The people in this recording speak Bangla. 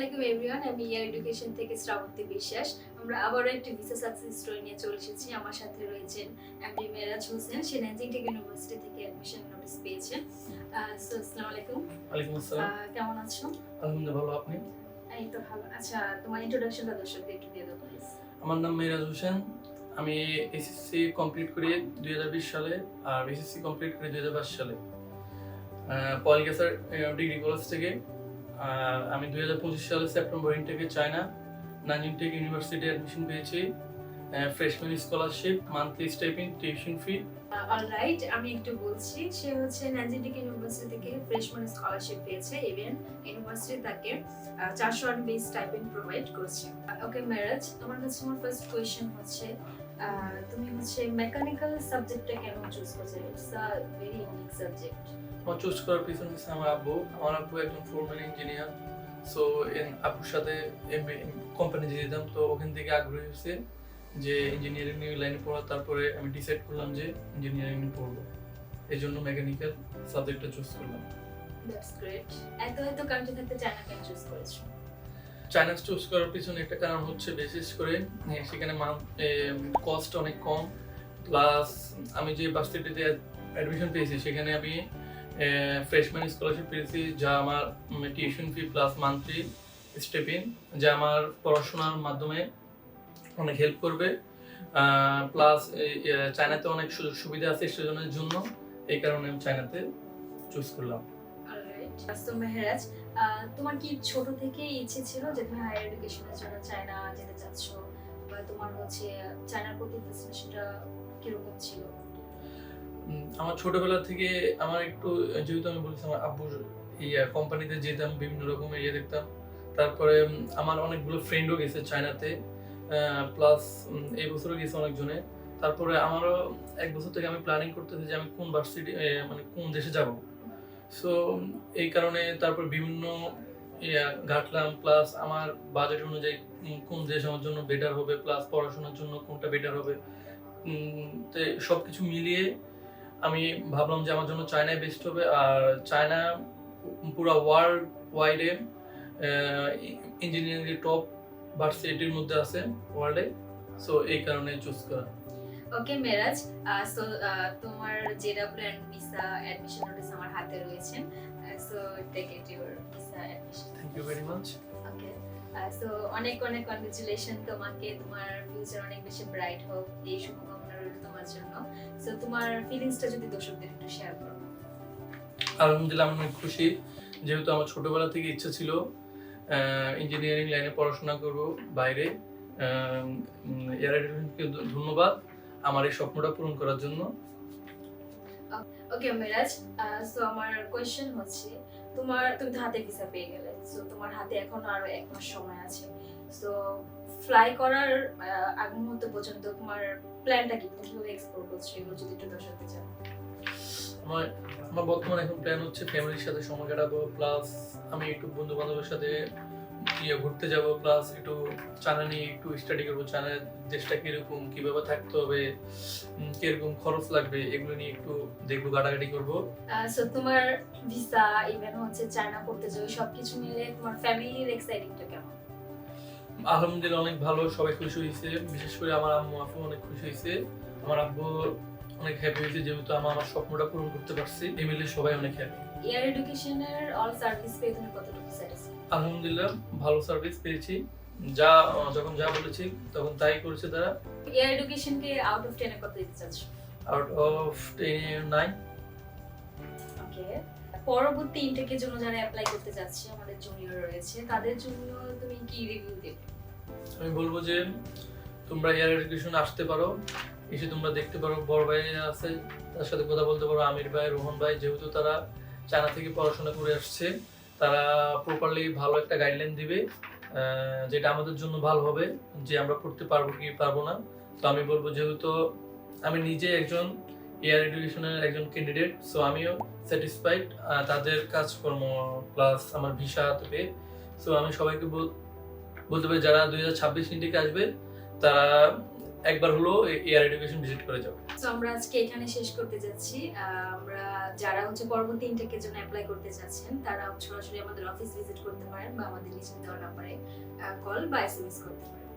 আলাইকুম এভরিওয়ান আমি ইয়ার এডুকেশন থেকে শ্রাবন্তী বিশ্বাস। আমরা আবারও একটি ভিসা সাকসেস স্টোরি নিয়ে চলে এসেছি। আমার সাথে রয়েছেন এমডি মেরাজ হোসেন সে নাইজিং টেক ইউনিভার্সিটি থেকে অ্যাডমিশন নোটিস পেয়েছেন। সো আসসালামু আলাইকুম ওয়ালাইকুম আসসালাম। কেমন আছো? আলহামদুলিল্লাহ ভালো। আপনি? এই তো ভালো। আচ্ছা তোমার ইন্ট্রোডাকশনটা দর্শকদের একটু দিয়ে দাও প্লিজ আমার নাম মেরাজ হোসেন। আমি এসএসসি কমপ্লিট করি দুই হাজার বিশ সালে আর এসএসসি কমপ্লিট করি দুই সালে। পলিকেসার ডিগ্রি কলেজ থেকে। আমি দুই হাজার পঁচিশ সালে September ইনটেকে China Nanjing Tech University admission পেয়েছি freshman scholarship monthly stipend tuition fee alright আমি একটু বলছি, সে হচ্ছে নাইজিং টেক ইউনিভার্সিটি থেকে ফ্রেশম্যান স্কলারশিপ পেয়েছে ইভেন ইউনিভার্সিটি তাকে চারশো আট বেস টাইপিং প্রোভাইড করছে। ওকে মেরাজ তোমার কাছে আমার ফার্স্ট কোয়েশ্চেন হচ্ছে তুমি হচ্ছে মেকানিক্যাল সাবজেক্টটা কেন চুজ করছ? It's a very unique subject আমার চুজ করার পিছনে হচ্ছে আমার আব্বু। আমার আব্বু একজন ফোরম্যান ইঞ্জিনিয়ার সো আব্বুর সাথে কোম্পানি যে যেতাম তো ওখান থেকে আগ্রহী হয়েছে যে ইঞ্জিনিয়ারিং নিয়ে লাইনে পড়া তারপরে আমি ডিসাইড করলাম যে ইঞ্জিনিয়ারিং নিয়ে পড়ব। এই জন্য মেকানিক্যাল সাবজেক্টটা চুজ করলাম। দ্যাটস গ্রেট এত এত কান্ট্রি থাকতে চায়না কেন চুজ করেছ? চায়না চুজ করার পিছনে একটা কারণ হচ্ছে বিশেষ করে সেখানে কস্ট অনেক কম। প্লাস আমি যে ভার্সিটিতে অ্যাডমিশন পেয়েছি সেখানে আমি ফ্রেশম্যান স্কলারশিপ পেয়েছি, যা আমার tuition fee plus monthly stipend যা আমার পড়াশোনার মাধ্যমে অনেক হেল্প করবে। প্লাস চায়নাতে অনেক সুযোগ সুবিধা আছে স্টুডেন্টের জন্য, এই কারণে আমি চায়নাতে চুজ করলাম। তোমার কি ছোট থেকে ইচ্ছে ছিল যে তুমি হায়ার এডুকেশনের জন্য চায়না যেতে চাচ্ছ? বা তোমার হচ্ছে চায়নার প্রতি ফ্যাসিনেশনটা কীরকম ছিল? আমার ছোটবেলা থেকে আমার একটু, যেহেতু আমি বলছি আমার আব্বুর ইয়া কোম্পানিতে যেতাম, বিভিন্ন রকম ইয়ে দেখতাম। তারপরে আমার অনেকগুলো ফ্রেন্ডও গেছে চায়নাতে প্লাস এই বছরও গেছে অনেকজনে। তারপরে আমারও এক বছর থেকে আমি প্ল্যানিং করতেছি যে আমি কোন ভার্সিটি মানে কোন দেশে যাব। সো এই কারণে তারপর বিভিন্ন, ইয়া, ঘাটলাম প্লাস আমার বাজেট অনুযায়ী কোন দেশ আমার জন্য বেটার হবে প্লাস পড়াশোনার জন্য কোনটা বেটার হবে। সব কিছু মিলিয়ে আমি ভাবলাম যে আমার জন্য চায়নায় বেস্ট হবে আর চায়না পুরো ওয়ার্ল্ড ওয়াইডে ইঞ্জিনিয়ারিং টপ ভার্সিটির মধ্যে আছে ওয়ার্ল্ডে সো এই কারণে চুজ করা। ওকে মেরাজ সো তোমার JW and visa admission notice আমার হাতে রয়েছে so take it your visa admission thank you very much okay so অনেক অনেক কনগ্রেচুলেশন তোমাকে তোমার ফিউচার অনেক বেশি ব্রাইট হোক এই শুভকামনা তোমার জন্য। সো তোমার ফিলিংসটা যদি দর্শকদের একটু শেয়ার করো। আলহামদুলিল্লাহ আমি অনেক খুশি। যেহেতু আমার ছোটবেলা থেকে ইচ্ছা ছিল ইঞ্জিনিয়ারিং লাইনে পড়াশোনা করব বাইরে। এয়ার ধন্যবাদ আমার এই স্বপ্নটা পূরণ করার জন্য। ওকে মিরাজ সো আমার কোয়েশ্চেন হচ্ছে তোমার তুমি তো হাতে ভিসা পেয়ে গেলে সো তোমার হাতে এখন আরও এক মাস সময় আছে। সো ফ্লাই করার আগ মুহূর্ত পর্যন্ত তোমার প্ল্যানটা কি? তুমি কীভাবে এক্সপ্লোর করছ এগুলো যদি একটু দর্শকদের জানো আমার আমার বর্তমানে এখন প্ল্যান হচ্ছে ফ্যামিলির সাথে সময় কাটাবো প্লাস আমি একটু বন্ধু বান্ধবের সাথে ইয়ে ঘুরতে যাব প্লাস একটু চায়না নিয়ে একটু স্টাডি করব চায়নার দেশটা কীরকম কীভাবে থাকতে হবে কীরকম খরচ লাগবে এগুলো নিয়ে একটু দেখব ঘাটাঘাটি করব। সো তোমার ভিসা ইভেন হচ্ছে চায়না করতে যাও সবকিছু মিলে তোমার ফ্যামিলির এক্সাইটিংটা কেমন? আলহামদুলিল্লাহ অনেক ভালো সবাই খুশি হয়েছে বিশেষ করে আমার আম্মু আপু অনেক খুশি হয়েছে আমার আব্বু অনেক হ্যাপি হয়েছে যেহেতু আমি আমার স্বপ্নটা পূরণ করতে পারছি। ফ্যামিলির সবাই অনেক হ্যাপি এয়ার এডুকেশনের অল সার্ভিস পেয়ে তুমি কতটুকু স্যাটিসফাই আলহামদুলিল্লাহ ভালো সার্ভিস পেয়েছি। যা যখন যা বলেছি তখন তাই করেছে তারা। এয়ার এডুকেশনকে আউট অফ টেনে কত দিতে চাচ্ছ? আউট অফ নাইন ওকে পরবর্তী ইনটেকের জন্য যারা অ্যাপ্লাই করতে যাচ্ছে, আমাদের জুনিয়র রয়েছে, তাদের জন্য তুমি কি রিভিউ দেবে? আমি বলব যে, তোমরা এয়ার এডুকেশন আসতে পারো, এসে তোমরা দেখতে পারো, বড় ভাই আছে, তার সাথে কথা বলতে পারো, আমির ভাই, রোহন ভাই, যেহেতু তারা চায়না থেকে পড়াশোনা করে আসছে, তারা প্রপারলি ভালো একটা গাইডলাইন দিবে যেটা আমাদের জন্য ভালো হবে, যে আমরা পড়তে পারব কি পারব না। তো আমি বলব যেহেতু আমি নিজে একজন এয়ার এডুকেশনের একজন ক্যান্ডিডেট সো আমিও স্যাটিসফাইড তাদের কাজকর্ম প্লাস আমার ভিসা পেয়ে। সো আমি সবাইকে বল- বলতে পারি যারা দুই হাজার ছাব্বিশ ইন্ডিকে আসবে, তারা একবার হলো এয়ার এডুকেশন ভিজিট করে যাও তো আমরা আজকে এখানে শেষ করতে যাচ্ছি। আমরা যারা হচ্ছে পরবর্তী ইনটেকের জন্য অ্যাপ্লাই করতে চাচ্ছেন তারা সরাসরি আমাদের অফিস ভিজিট করতে পারেন বা আমাদের নিচে দেওয়া নাম্বারে কল বা এসএমএস করতে পারেন।